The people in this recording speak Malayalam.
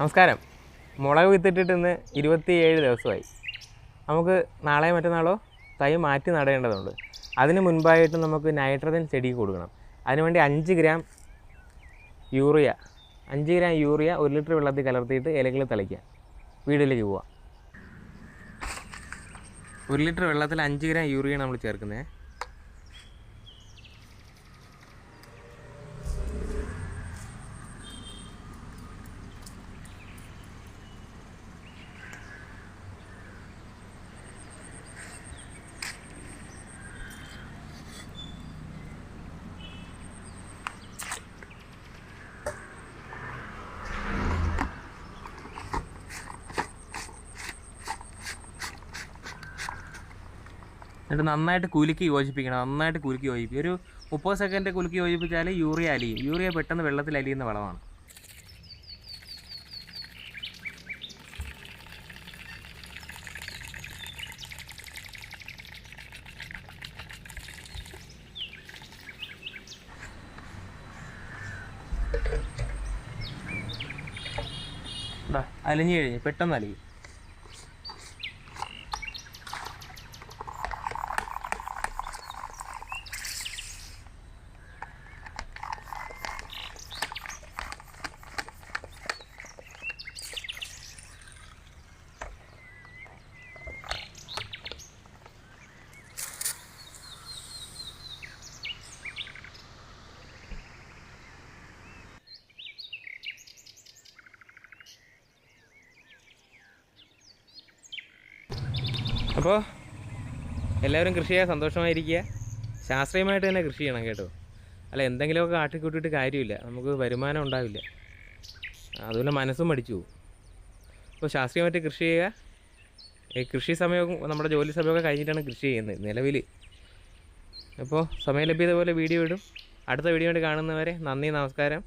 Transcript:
നമസ്കാരം. മുളക് വിത്തിട്ടിട്ട് ഇന്ന് ഇരുപത്തിയേഴ് ദിവസമായി. നമുക്ക് നാളെ മറ്റന്നാളോ തൈ മാറ്റി നടേണ്ടതുണ്ട്. അതിന് മുൻപായിട്ട് നമുക്ക് നൈട്രജൻ ചെടിക്ക് കൊടുക്കണം. അതിനുവേണ്ടി അഞ്ച് ഗ്രാം യൂറിയ അഞ്ച് ഗ്രാം യൂറിയ ഒരു ലിറ്റർ വെള്ളത്തിൽ കലർത്തിയിട്ട് ഇലകളിൽ തളിക്കുക. വീടിലേക്ക് പോവാം. ഒരു ലിറ്റർ വെള്ളത്തിൽ അഞ്ച് ഗ്രാം യൂറിയ നമ്മൾ ചേർക്കുന്നത് എന്നിട്ട് നന്നായിട്ട് കുലുക്കി യോജിപ്പിക്കണം നന്നായിട്ട് കുലുക്കി യോജിപ്പിക്കും ഒരു മുപ്പത് സെക്കൻഡ് കുലുക്കി യോജിപ്പിച്ചാൽ യൂറിയ അലിയും. യൂറിയ പെട്ടെന്ന് വെള്ളത്തിൽ അലിയുന്ന വളമാണ്. അലിഞ്ഞു കഴിഞ്ഞ് പെട്ടെന്ന് അലിയും. അപ്പോൾ എല്ലാവരും കൃഷി ചെയ്യാൻ സന്തോഷമായിരിക്കുക. ശാസ്ത്രീയമായിട്ട് തന്നെ കൃഷി ചെയ്യണം കേട്ടോ. അല്ല എന്തെങ്കിലുമൊക്കെ കാട്ടിക്കൂട്ടിയിട്ട് കാര്യമില്ല. നമുക്ക് വരുമാനം ഉണ്ടാവില്ല. അതുപോലെ മനസ്സും മടിച്ചു പോകും. അപ്പോൾ ശാസ്ത്രീയമായിട്ട് കൃഷി ചെയ്യുക. ഈ കൃഷി സമയവും നമ്മുടെ ജോലി സമയമൊക്കെ കഴിഞ്ഞിട്ടാണ് കൃഷി ചെയ്യുന്നത് നിലവിൽ. അപ്പോൾ സമയം ലഭ്യത പോലെ വീഡിയോ ഇടും. അടുത്ത വീഡിയോ കാണുന്നവരെ നന്ദി നമസ്കാരം.